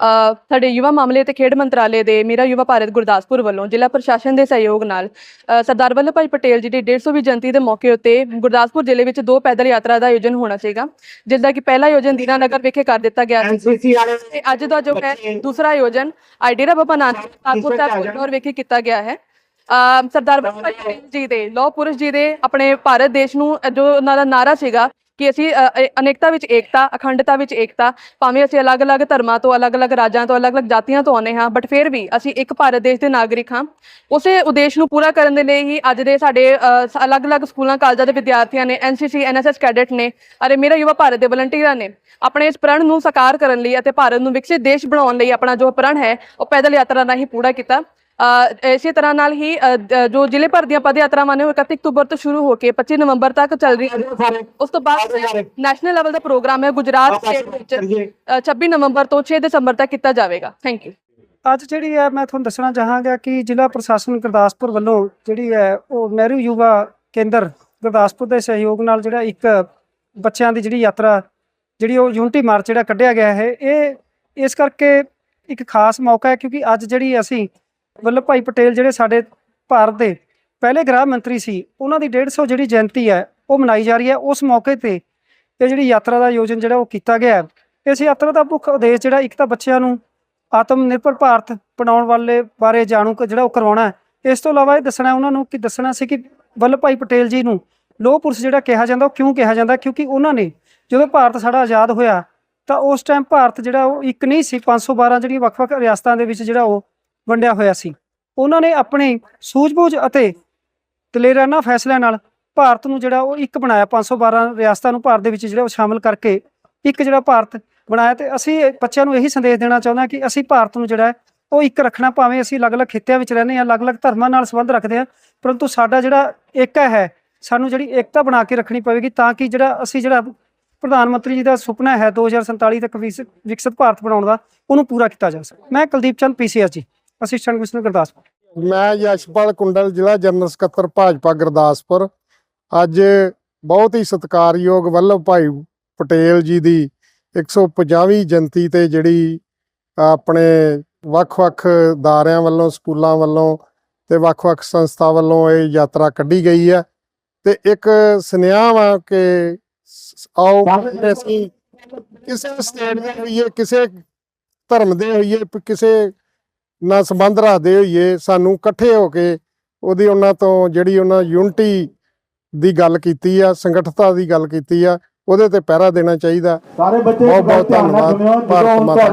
ਸਾਡੇ ਯੁਵਾ ਮਾਮਲੇ ਤੇ ਖੇਡ ਮੰਤਰਾਲੇ ਦੇ ਮੇਰਾ ਯੁਵਾ ਭਾਰਤ ਗੁਰਦਾਸਪੁਰ ਵੱਲੋਂ ਜ਼ਿਲ੍ਹਾ ਪ੍ਰਸ਼ਾਸਨ ਦੇ ਸਹਿਯੋਗ ਨਾਲ ਸਰਦਾਰ ਵੱਲਭ ਭਾਈ ਪਟੇਲ ਜੀ ਦੀ 150ਵੀਂ ਜਯੰਤੀ ਦੇ ਮੌਕੇ ਉੱਤੇ ਗੁਰਦਾਸਪੁਰ ਜ਼ਿਲ੍ਹੇ ਵਿੱਚ ਦੋ ਪੈਦਲ ਯਾਤਰਾ ਦਾ ਆਯੋਜਨ ਹੋਣਾ ਸੀਗਾ ਜਿਸ ਦਾ ਕਿ ਪਹਿਲਾ ਆਯੋਜਨ ਦੀਨਾਨਗਰ ਵਿਖੇ ਕਰ ਦਿੱਤਾ ਗਿਆ ਸੀ ਤੇ ਅੱਜ ਦਾ ਜੋ ਹੈ ਦੂਸਰਾ ਆਯੋਜਨ ਆਈਡੀਰਾ ਬਾਬਾ ਨਾਨਕ ਤਾਕਪੁਰ ਸਾਹਿਬ ਵਿਖੇ ਕੀਤਾ ਗਿਆ ਹੈ। ਸਰਦਾਰ ਵੱਲਭ ਭਾਈ ਪਟੇਲ ਜੀ ਦੇ ਲੋਹ ਪੁਰਸ਼ ਜੀ ਦੇ ਆਪਣੇ ਭਾਰਤ ਦੇਸ਼ ਨੂੰ ਜੋ ਉਹਨਾਂ ਦਾ ਨਾਰਾ ਸੀਗਾ ਕਿ ਅਸੀਂ ਅਨੇਕਤਾ ਵਿੱਚ ਏਕਤਾ, ਅਖੰਡਤਾ ਵਿੱਚ ਏਕਤਾ, ਭਾਵੇਂ ਅਸੀਂ ਅਲੱਗ-ਅਲੱਗ ਧਰਮਾਂ ਤੋਂ, ਅਲੱਗ-ਅਲੱਗ ਰਾਜਾਂ ਤੋਂ, ਅਲੱਗ-ਅਲੱਗ ਜਾਤੀਆਂ ਤੋਂ ਆਉਂਦੇ ਹਾਂ ਬਟ ਫਿਰ ਵੀ ਅਸੀਂ ਇੱਕ ਭਾਰਤ ਦੇਸ਼ ਦੇ ਨਾਗਰਿਕ ਹਾਂ। ਉਸੇ ਉਦੇਸ਼ ਨੂੰ ਪੂਰਾ ਕਰਨ ਦੇ ਲਈ ਹੀ ਅੱਜ ਦੇ ਸਾਡੇ ਅਲੱਗ-ਅਲੱਗ ਸਕੂਲਾਂ, ਕਾਲਜਾਂ ਦੇ ਵਿਦਿਆਰਥੀਆਂ ਨੇ ਐਨਸੀਸੀ ਐਨਐਸਐਸ ਕੈਡਟ ਨੇ ਅਤੇ ਮੇਰਾ ਯੁਵਾ ਭਾਰਤ ਦੇ ਵਲੰਟੀਅਰਾਂ ਨੇ, ਆਪਣੇ ਇਸ ਪ੍ਰਣ ਨੂੰ ਸਾਕਾਰ ਕਰਨ ਲਈ ਅਤੇ ਭਾਰਤ ਨੂੰ ਵਿਕਸਿਤ ਦੇਸ਼ ਬਣਾਉਣ ਲਈ ਆਪਣਾ ਜੋ ਪ੍ਰਣ ਹੈ, ਉਹ ਪੈਦਲ ਯਾਤਰਾ ਰਾਹੀਂ ਪੂਰਾ ਕੀਤਾ। ਇਸੇ ਤਰ੍ਹਾਂ ਨਾਲ ਹੀ ਜੋ ਜ਼ਿਲ੍ਹੇ ਭਰ ਦੀਆਂ ਪਦ ਯਾਤਰਾਵਾਂ ਨੇ ਉਹ 31 ਅਕਤੂਬਰ ਤੋਂ ਸ਼ੁਰੂ ਹੋ ਕੇ 25 ਨਵੰਬਰ ਤੱਕ ਚੱਲ ਨੇ ਸਾਰੇ। ਉਸ ਤੋਂ ਬਾਅਦ ਨੈਸ਼ਨਲ ਲੈਵਲ ਦਾ ਪ੍ਰੋਗਰਾਮ ਹੈ ਗੁਜਰਾਤ ਸਟੇਟ ਵਿੱਚ ਅ, 26 ਨਵੰਬਰ ਤੋਂ 6 ਦਸੰਬਰ ਤੱਕ ਕੀਤਾ ਜਾਵੇਗਾ। ਥੈਂਕ ਯੂ ਅੱਜ ਜਿਹੜੀ ਹੈ ਮੈਂ ਤੁਹਾਨੂੰ ਦੱਸਣਾ ਚਾਹਾਂਗਾ ਕਿ ਜ਼ਿਲ੍ਹਾ ਪ੍ਰਸ਼ਾਸਨ ਗੁਰਦਾਸਪੁਰ ਵੱਲੋਂ ਜਿਹੜੀ ਹੈ ਉਹ ਨਹਿਰੂ ਯੁਵਾ ਕੇਂਦਰ ਗੁਰਦਾਸਪੁਰ ਦੇ ਸਹਿਯੋਗ ਨਾਲ ਜਿਹੜਾ ਇੱਕ ਬੱਚਿਆਂ ਦੀ ਜਿਹੜੀ ਯਾਤਰਾ ਜਿਹੜੀ ਉਹ ਯੂਨਿਟੀ ਮਾਰਚ ਜਿਹੜਾ ਕੱਢਿਆ ਗਿਆ ਹੈ ਇਹ ਇਸ ਕਰਕੇ ਇੱਕ ਖਾਸ ਮੌਕਾ ਹੈ ਕਿਉਂਕਿ ਅੱਜ ਜਿਹੜੀ ਅਸੀਂ ਵੱਲਭ ਭਾਈ ਪਟੇਲ ਜਿਹੜੇ ਸਾਡੇ ਭਾਰਤ ਦੇ ਪਹਿਲੇ ਗ੍ਰਹਿ ਮੰਤਰੀ ਸੀ, ਉਹਨਾਂ ਦੀ 150 ਜਿਹੜੀ ਜਯੰਤੀ ਹੈ, ਉਹ ਮਨਾਈ ਜਾ ਰਹੀ ਹੈ। ਉਸ ਮੌਕੇ ਤੇ ਇਹ ਜਿਹੜੀ ਯਾਤਰਾ ਦਾ ਆਯੋਜਨ ਜਿਹੜਾ ਉਹ ਕੀਤਾ ਗਿਆ ਹੈ। ਇਸ ਯਾਤਰਾ ਦਾ ਮੁੱਖ ਉਦੇਸ਼ ਜਿਹੜਾ ਇੱਕ ਤਾਂ ਬੱਚਿਆਂ ਨੂੰ ਆਤਮ ਨਿਰਭਰ ਭਾਰਤ ਬਣਾਉਣ ਵਾਲੇ ਬਾਰੇ ਜਾਣੂ ਜਿਹੜਾ ਉਹ ਕਰਵਾਉਣਾ ਹੈ। ਇਸ ਤੋਂ ਇਲਾਵਾ ਇਹ ਦੱਸਣਾ ਉਹਨਾਂ ਨੂੰ ਕਿ ਦੱਸਣਾ ਸੀ ਕਿ ਵੱਲਭ ਭਾਈ ਪਟੇਲ ਜੀ ਨੂੰ ਲੋਹ ਪੁਰਸ਼ ਜਿਹੜਾ ਕਿਹਾ ਜਾਂਦਾ, ਉਹ ਕਿਉਂ ਕਿਹਾ ਜਾਂਦਾ? ਕਿਉਂਕਿ ਉਹਨਾਂ ਨੇ ਜਦੋਂ ਭਾਰਤ ਸਾਡਾ ਆਜ਼ਾਦ ਹੋਇਆ, ਤਾਂ ਉਸ ਟਾਈਮ ਭਾਰਤ ਜਿਹੜਾ ਉਹ ਇੱਕ ਨਹੀਂ ਸੀ 512 ਜਿਹੜੀਆਂ ਵੱਖ-ਵੱਖ ਰਿਆਸਤਾਂ ਦੇ ਵਿੱਚ ਜਿਹੜਾ ਉਹ ਵੰਡਿਆ ਹੋਇਆ ਸੀ। ਉਹਨਾਂ ਨੇ ਆਪਣੇ ਸੂਝ-ਬੂਝ ਅਤੇ ਦਲੇਰਾਨਾ ਫੈਸਲਿਆਂ ਨਾਲ ਭਾਰਤ ਨੂੰ ਜਿਹੜਾ ਉਹ ਇੱਕ ਬਣਾਇਆ। 512 ਰਿਆਸਤਾਂ ਨੂੰ ਭਾਰਤ ਦੇ ਵਿੱਚ ਜਿਹੜਾ ਉਹ ਸ਼ਾਮਲ ਕਰਕੇ ਇੱਕ ਜਿਹੜਾ ਭਾਰਤ ਬਣਾਇਆ ਤੇ ਅਸੀਂ ਬੱਚਿਆਂ ਨੂੰ ਇਹੀ ਸੰਦੇਸ਼ ਦੇਣਾ ਚਾਹੁੰਦਾ ਕਿ ਅਸੀਂ ਭਾਰਤ ਨੂੰ ਜਿਹੜਾ ਉਹ ਇੱਕ ਰੱਖਣਾ, ਭਾਵੇਂ ਅਸੀਂ ਅਲੱਗ-ਅਲੱਗ ਖਿੱਤਿਆਂ ਵਿੱਚ ਰਹਿੰਦੇ ਹਾਂ, ਅਲੱਗ-ਅਲੱਗ ਧਰਮਾਂ ਨਾਲ ਸੰਬੰਧ ਰੱਖਦੇ ਹਾਂ, ਪਰੰਤੂ ਸਾਡਾ ਜਿਹੜਾ ਏਕਾ ਹੈ, ਸਾਨੂੰ ਜਿਹੜੀ ਏਕਤਾ ਬਣਾ ਕੇ ਰੱਖਣੀ ਪਵੇਗੀ ਤਾਂ ਕਿ ਜਿਹੜਾ ਅਸੀਂ ਜਿਹੜਾ ਪ੍ਰਧਾਨ ਮੰਤਰੀ ਜੀ ਦਾ ਸੁਪਨਾ ਹੈ 2047 ਤੱਕ ਵਿਕਸਿਤ ਭਾਰਤ ਬਣਾਉਣ ਦਾ, ਉਹਨੂੰ ਪੂਰਾ ਕੀਤਾ ਜਾ ਸਕੇ। ਮੈਂ Kuldeep Chand PCS ji assistant commissioner Gurdaspur. ਮੈਂ ਯਸ਼ਪਾਲ ਕੁੰਡਲ ਜ਼ਿਲ੍ਹਾ ਜਨਰਲ ਸਕੱਤਰ ਭਾਜਪਾ ਗੁਰਦਾਸਪੁਰ। ਅੱਜ ਬਹੁਤ ਹੀ ਸਤਿਕਾਰਯੋਗ ਵੱਲਭ ਭਾਈ ਪਟੇਲ ਜੀ ਦੀ 150ਵੀਂ ਜਯੰਤੀ ਤੇ ਜਿਹੜੀ ਆਪਣੇ ਵੱਖ-ਵੱਖ ਦਾਰਿਆਂ ਵੱਲੋਂ ਸਕੂਲਾਂ ਵੱਲੋਂ ਤੇ ਵੱਖ-ਵੱਖ ਸੰਸਥਾ ਵੱਲੋਂ ਇਹ ਯਾਤਰਾ ਕੱਢੀ ਗਈ ਹੈ। ਤੇ ਇੱਕ ਸੁਨੇਹਾ ਵਾ ਕਿ ਆਓ ਅਸੀਂ ਕਿਸੇ ਸਟੇਟ ਦੇ ਹੋਈਏ ਕਿਸੇ ਧਰਮ ਦੇ ਹੋਈਏ ਕਿਸੇ ਨਾਲ ਸੰਬੰਧ ਰੱਖਦੇ ਹੋਈਏ ਸਾਨੂੰ ਇਕੱਠੇ ਹੋ ਕੇ ਉਹਦੀ ਉਹਨਾਂ ਤੋਂ ਜਿਹੜੀ ਉਹਨਾਂ ਯੂਨਿਟੀ ਦੀ ਗੱਲ ਕੀਤੀ ਆ ਸੰਗਠਨਤਾ ਦੀ ਗੱਲ ਕੀਤੀ ਆ ਉਹਦੇ ਤੇ ਪਹਿਰਾ ਦੇਣਾ ਚਾਹੀਦਾ ਸਾਰੇ ਬੱਚੇ ਬਹੁਤ ਬਹੁਤ ਧੰਨਵਾਦ। ਭਾਰਤ ਜਦੋਂ ਮਾਤਾ